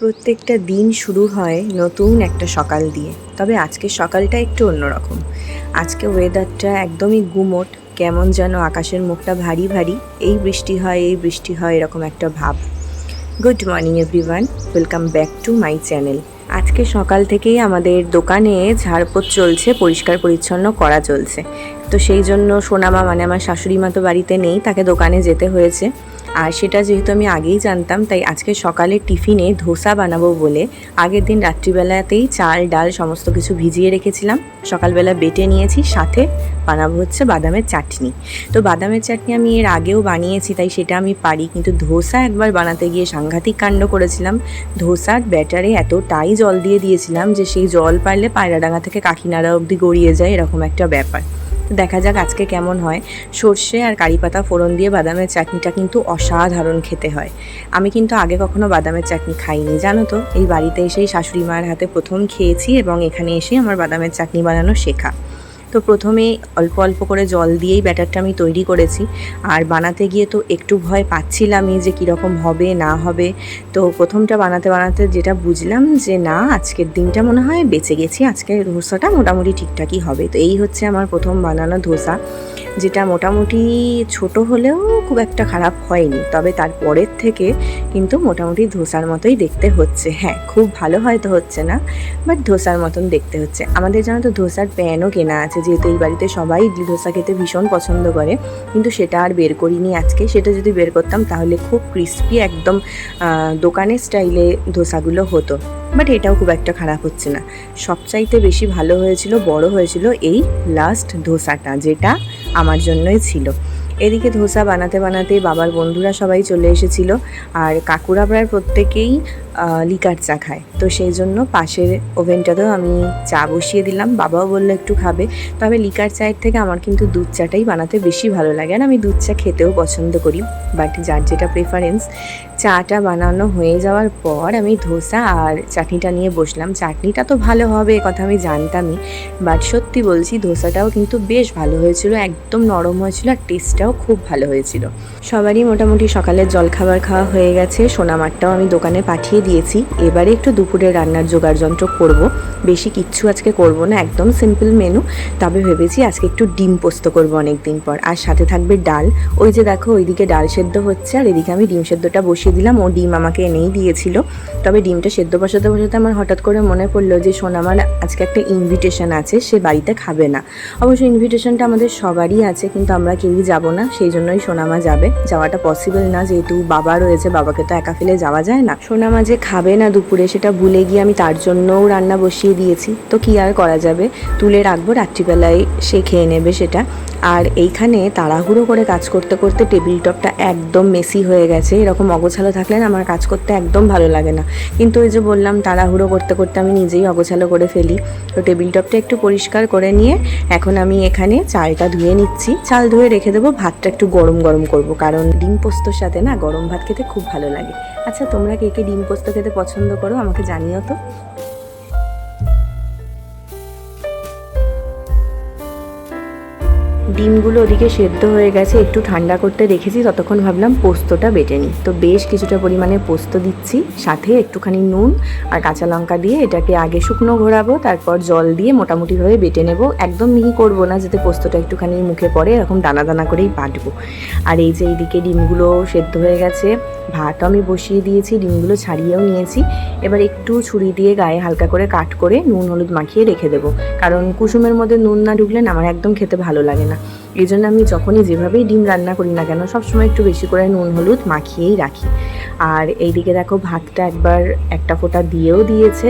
প্রত্যেকটা দিন শুরু হয় নতুন একটা সকাল দিয়ে। তবে আজকের সকালটা একটু অন্যরকম। আজকে ওয়েদারটা একদমই গুমোট, কেমন যেন আকাশের মুখটা ভারী ভারী। এই বৃষ্টি হয়, এই বৃষ্টি হয়, এরকম একটা ভাব। Good morning everyone welcome back to my channel আজকে সকাল থেকেই আমাদের দোকানে ঝাড়পোছ চলছে, পরিষ্কার পরিচ্ছন্ন করা চলছে। তো সেই জন্য সোনামা মানে আমার শাশুড়ি মা তো বাড়িতে নেই, তাকে দোকানে যেতে হয়েছে। আর সেটা যেহেতু আমি আগেই জানতাম, তাই আজকে সকালে টিফিনে ধোসা বানাবো বলে আগের দিন রাত্রিবেলাতেই চাল, ডাল সমস্ত কিছু ভিজিয়ে রেখেছিলাম। সকালবেলা বেটে নিয়েছি, সাথে বানাবো হচ্ছে বাদামের চাটনি। তো বাদামের চাটনি আমি এর আগেও বানিয়েছি, তাই সেটা আমি পারি। কিন্তু ধোসা একবার বানাতে গিয়ে সাংঘাতিক কাণ্ড করেছিলাম। ধোসার ব্যাটারে এতটাই জল দিয়ে দিয়েছিলাম যে সেই জল পারলে পায়রাডাঙ্গা থেকে কাকিনাড়া অবধি গড়িয়ে যায়, এরকম একটা ব্যাপার। দেখা যাক আজকে কেমন হয়। সর্ষে আর কারি পাতা ফোড়ন দিয়ে বাদামের চাটনিটা কিন্তু অসাধারণ খেতে হয়। আমি কিন্তু আগে কখনো বাদামের চাটনি খাইনি, জানো তো? এই বাড়িতে এসেই শাশুড়ি মায়ের হাতে প্রথম খেয়েছি এবং এখানে এসেই আমার বাদামের চাটনি বানানো শেখা। তো প্রথমে অল্প অল্প করে জল দিয়েই ব্যাটারটা আমি তৈরি করেছি। আর বানাতে গিয়ে তো একটু ভয় পাচ্ছিলামই যে কীরকম হবে, না হবে। তো প্রথমটা বানাতে বানাতে যেটা বুঝলাম যে, না, আজকের দিনটা মনে হয় বেঁচে গেছি আজকে ধোসাটা মোটামুটি ঠিকঠাকই হবে। তো এই হচ্ছে আমার প্রথম বানানো ধোসা। যেটা মোটামুটি ছোট হলেও খুব একটা খারাপ হয়নি, তবে তারপরের থেকে কিন্তু মোটামুটি ধোসার মতোই দেখতে হচ্ছে। হ্যাঁ খুব ভালো হয়তো হচ্ছে না বাট ধোসার মতন দেখতে হচ্ছে। আমাদের জানো তো ধোসার প্যানও কেনা আছে, যেহেতু এই বাড়িতে সবাই ইডলি ধোসা খেতে ভীষণ পছন্দ করে, কিন্তু সেটা আর বের করিনি আজকে। সেটা যদি বের করতাম তাহলে খুব ক্রিস্পি একদম দোকানের স্টাইলে ধোসাগুলো হতো বাট এটাও খুব একটা খারাপ হচ্ছে না। সবচাইতে বেশি ভালো হয়েছিল, বড় হয়েছিল এই লাস্ট ধোসাটা, যেটা আমার জন্যই ছিল। এদিকে ধোসা বানাতে বানাতে বাবার বন্ধুরা সবাই চলে এসেছিল আর কাকুরা প্রায় প্রত্যেকেই লিকার চা খায়। তো সেই জন্য পাশের ওভেনটাতেও আমি চা বসিয়ে দিলাম। বাবাও বলল একটু খাবে। তবে লিকার চায়ের থেকে আমার কিন্তু দুধ চাটাই বানাতে বেশি ভালো লাগে আর আমি দুধ চা খেতেও পছন্দ করি। বাট যার যেটা প্রেফারেন্স চাটা বানানো হয়ে যাওয়ার পর আমি ধোসা আর চাটনিটা নিয়ে বসলাম। চাটনিটা তো ভালো হবে কথা আমি জানতামই। বাট সত্যি বলছি, ধোসাটাও কিন্তু বেশ ভালো হয়েছিল, একদম নরম হয়েছিল আর টেস্টটাও খুব ভালো হয়েছিল। সবারই মোটামুটি সকালের জলখাবার খাওয়া হয়ে গেছে। সোনামারটাও আমি দোকানে পাঠিয়ে দিয়েছি। এবারে একটু দুপুরে রান্নার জোগাড় যন্ত্র করব। বেশি কিচ্ছু আজকে করব না, একদম সিম্পল মেনু তবে ভেবেছি আজকে একটু ডিম পোস্ত করব অনেক দিন পর। আর সাথে থাকবে ডাল। ওই যে দেখো, ওইদিকে ডাল সেদ্ধ হচ্ছে, আর এদিকে আমি ডিম সেদ্ধটা বসিয়ে দিলাম। ও ডিম আমাকে এনেই দিয়েছিল। তবে ডিমটা সেদ্ধ বসাতে বসাতে আমার হঠাৎ করে মনে পড়ল যে, সোনামার আজকে একটা ইনভিটেশন আছে, সে বাড়িতে খাবে না। অবশ্য ইনভিটেশনটা আমাদের সবারই আছে, কিন্তু আমরা কেউই যাব না। সেই জন্যই সোনামা যাবে। যাওয়াটা পসিবল না, যেহেতু বাবা রয়েছে, বাবাকে তো একা ফেলে যাওয়া যায় না। সোনামা যে খাবে না দুপুরে, সেটা ভুলে গিয়ে আমি তার জন্যও রান্না বসিয়ে দিয়েছি। তো কি আর করা যাবে? তুলে রাখব, রাত্রিবেলায় সে খেয়ে নেবে সেটা। আর এইখানে তাড়াহুড়ো করে কাজ করতে করতে টেবিল টপটা একদম মেসি হয়ে গেছে। এরকম অগোছালো থাকলে না আমার কাজ করতে একদম ভালো লাগে না। কিন্তু ওই যে বললাম, তাড়াহুড়ো করতে করতে আমি নিজেই অগোছালো করে ফেলি। তো টেবিল টপটা একটু পরিষ্কার করে নিয়ে, এখন আমি এখানে চালটা ধুয়ে নিচ্ছি। চাল ধুয়ে রেখে দেবো ভাতটা একটু গরম গরম করব, কারণ ডিম পোস্তর সাথে না গরম ভাত খেতে খুব ভালো লাগে। আচ্ছা তোমরা কে কে ডিম পোস্ত খেতে পছন্দ করো আমাকে জানিও তো। ডিমগুলো ওদিকে সেদ্ধ হয়ে গেছে, একটু ঠান্ডা করতে রেখেছি, ততক্ষণ ভাবলাম পোস্তটা বেটে নিই। তো বেশ কিছুটা পরিমাণে পোস্ত দিচ্ছি, সাথে একটুখানি নুন আর কাঁচা লঙ্কা দিয়ে এটাকে আগে শুকনো ঘোরাবো, তারপর জল দিয়ে মোটামুটিভাবে বেটে নেব। একদম মিহি করব না, যাতে পোস্তটা একটুখানি মুখে পড়ে, এরকম দানা দানা করেই বাটবো। আর এই যে এইদিকে ডিমগুলো সেদ্ধ হয়ে গেছে, ভাতও আমি বসিয়ে দিয়েছি, ডিমগুলো ছাড়িয়েও নিয়েছি। এবার একটু ছুরি দিয়ে গায়ে হালকা করে কাট করে নুন হলুদ মাখিয়ে রেখে দেবো। কারণ কুসুমের মধ্যে নুন না ঢুকলে না, আমার একদম খেতে ভালো লাগে না। এই জন্য আমি যখনই যেভাবেই ডিম রান্না করি না কেন, সবসময় একটু বেশি করে নুন, হলুদ মাখিয়েই রাখি। আর এইদিকে দেখো, ভাতটা একবার একটা ফোঁটা দিয়েও দিয়েছে,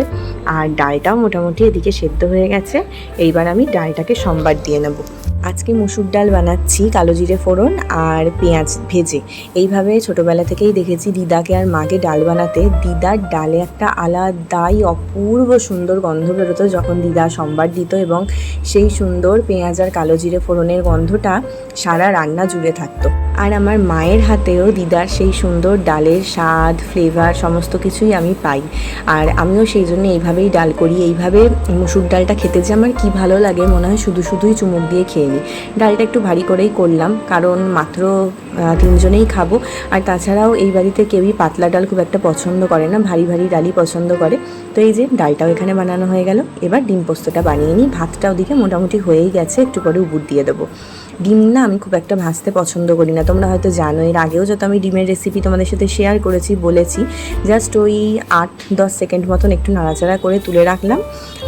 আর ডালটাও মোটামুটি এদিকে সেদ্ধ হয়ে গেছে। এইবার আমি ডালটাকে সম্বার দিয়ে নেব। আজকে মুসুর ডাল বানাচ্ছি কালো জিরে ফোড়ন আর পেঁয়াজ ভেজে। এইভাবে ছোটোবেলা থেকেই দেখেছি দিদাকে আর মাকে ডাল বানাতে। দিদার ডালে একটা আলাদাই অপূর্ব সুন্দর গন্ধ বেরোতো যখন দিদা সম্বার দিত এবং সেই সুন্দর পেঁয়াজ আর কালো জিরে ফোড়নের গন্ধটা সারা রান্না জুড়ে থাকতো। আর আমার মায়ের হাতেও দিদার সেই সুন্দর ডালের স্বাদ ফ্লেভার সমস্ত কিছুই আমি পাই। আর আমিও সেই জন্য এইভাবেই ডাল করি। এইভাবে মুসুর ডালটা খেতে যে আমার কী ভালো লাগে, মনে হয় শুধু শুধুই চুমুক দিয়ে খেয়ে নিই। ডালটা একটু ভারী করেই করলাম, কারণ মাত্র তিনজনেই খাব। আর তাছাড়াও এই বাড়িতে কেউই পাতলা ডাল খুব একটা পছন্দ করে না, ভারী ভারী ডালই পছন্দ করে। তো এই যে ডালটাও এখানে বানানো হয়ে গেল। এবার ডিম পোস্তটা বানিয়ে নিই। ভাতটা ওদিকে মোটামুটি হয়েই গেছে, একটু পরে উবুর দিয়ে দেবো। ডিম না আমি খুব একটা ভাজতে পছন্দ করি না। তোমরা হয়তো জানো, এর আগেও যত আমি ডিমের রেসিপি তোমাদের সাথে শেয়ার করেছি, বলেছি জাস্ট ওই আট দশ সেকেন্ড মতন একটু নাড়াচাড়া করে তুলে রাখলাম।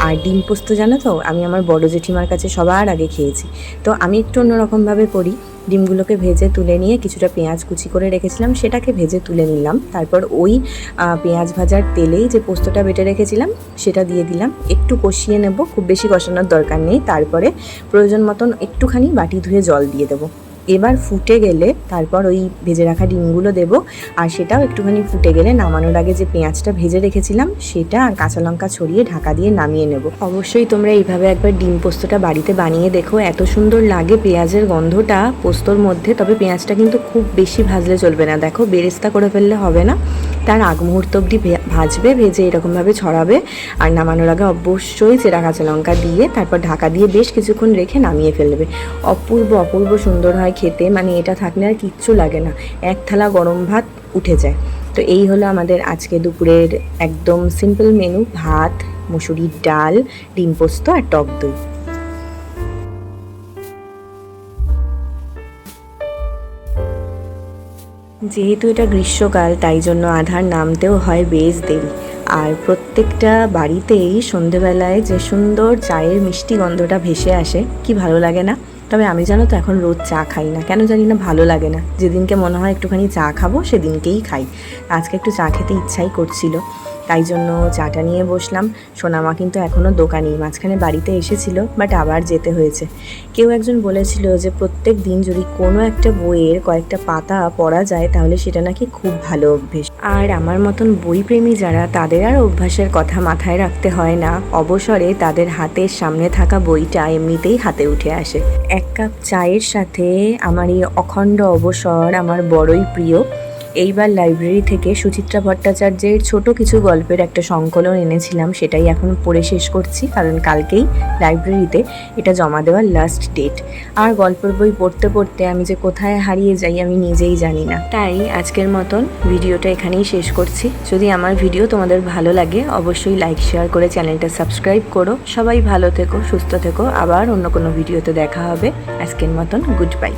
আর ডিম পোস্ত জানো তো, আমি আমার বড় জেঠিমার কাছে সবার আগে খেয়েছি। তো আমি একটু অন্যরকমভাবে করি। ডিমগুলোকে ভেজে তুলে নিয়ে কিছুটা পেঁয়াজ কুচি করে রেখেছিলাম, সেটাকে ভেজে তুলে নিলাম। তারপর ওই পেঁয়াজ ভাজার তেলেই যে পোস্তটা বেটে রেখেছিলাম, সেটা দিয়ে দিলাম। একটু কষিয়ে নেব, খুব বেশি কষানোর দরকার নেই। তারপরে প্রয়োজন মতন একটুখানি বাটি ধুয়ে জল দিয়ে দেবো। এবার ফুটে গেলে তারপর ওই ভেজে রাখা ডিমগুলো দেবো, আর সেটাও একটুখানি ফুটে গেলে নামানোর আগে যে পেঁয়াজটা ভেজে রেখেছিলাম, সেটা আর কাঁচা লঙ্কা ছড়িয়ে ঢাকা দিয়ে নামিয়ে নেব। অবশ্যই তোমরা এইভাবে একবার ডিম পোস্তটা বাড়িতে বানিয়ে দেখো, এত সুন্দর লাগে পেঁয়াজের গন্ধটা পোস্তর মধ্যে, তবে পেঁয়াজটা কিন্তু খুব বেশি ভাজলে চলবে না। দেখো, বেরেস্তা করে ফেললে হবে না। তার আগ মুহূর্ত অবধি ভাজবে, ভেজে এরকমভাবে ছড়াবে, আর নামানোর আগে অবশ্যই চেরা কাঁচা লঙ্কা দিয়ে তারপর ঢাকা দিয়ে বেশ কিছুক্ষণ রেখে নামিয়ে ফেলবে। অপূর্ব অপূর্ব সুন্দর হয় খেতে মানে এটা থাকলে আর কিচ্ছু লাগে না। এক থালা গরম ভাত উঠে যায়। তো এই হলো আমাদের আজকে দুপুরের একদম সিম্পল মেনু ভাত, মুসুরির ডাল, ডিম পোস্ত আর টক দই। যেহেতু এটা গ্রীষ্মকাল, তাই জন্য আধার নামতেও হয় বেশ দেরি। আর প্রত্যেকটা বাড়িতেই সন্ধেবেলায় যে সুন্দর চায়ের মিষ্টি গন্ধটা ভেসে আসে, কি ভালো লাগে না? তবে আমি জানো তো এখন রোজ চা খাই না। কেন জানি না ভালো লাগে না। যেদিনকে মনে হয় একটুখানি চা খাব, সেদিনকেই খাই। আজকে একটু চা খেতে ইচ্ছাই করছিল। তাই জন্য চাটা নিয়ে বসলাম। সোনামা কিন্তু এখনও দোকানেই, মাঝখানে বাড়িতে এসেছিল বাট আবার যেতে হয়েছে। কেউ একজন বলেছিল যে প্রত্যেক দিন যদি কোনো একটা বইয়ের কয়েকটা পাতা পড়া যায়, তাহলে সেটা নাকি খুব ভালো অভ্যেস। আর আমার মতন বইপ্রেমী যারা, তাদের আর অভ্যাসের কথা মাথায় রাখতে হয় না। অবসরে তাদের হাতের সামনে থাকা বইটা এমনিতেই হাতে উঠে আসে। এক কাপ চায়ের সাথে আমার এই অখণ্ড অবসর আমার বড়ই প্রিয়। এইবার লাইব্রেরি থেকে সুচিত্রা ভট্টাচার্যের ছোট কিছু গল্পের একটা সংকলন এনেছিলাম, সেটাই এখন পড়ে শেষ করছি, কারণ কালকেই লাইব্রেরিতে এটা জমা দেওয়ার লাস্ট ডেট আর গল্পের বই পড়তে পড়তে আমি যে কোথায় হারিয়ে যাই আমি নিজেই জানি না। তাই আজকের মতন ভিডিওটা এখানেই শেষ করছি। যদি আমার ভিডিও তোমাদের ভালো লাগে, অবশ্যই লাইক শেয়ার করে চ্যানেলটা সাবস্ক্রাইব করো। সবাই ভালো থেকো, সুস্থ থেকো। আবার অন্য কোনো ভিডিওতে দেখা হবে। আজকের মতন গুড বাই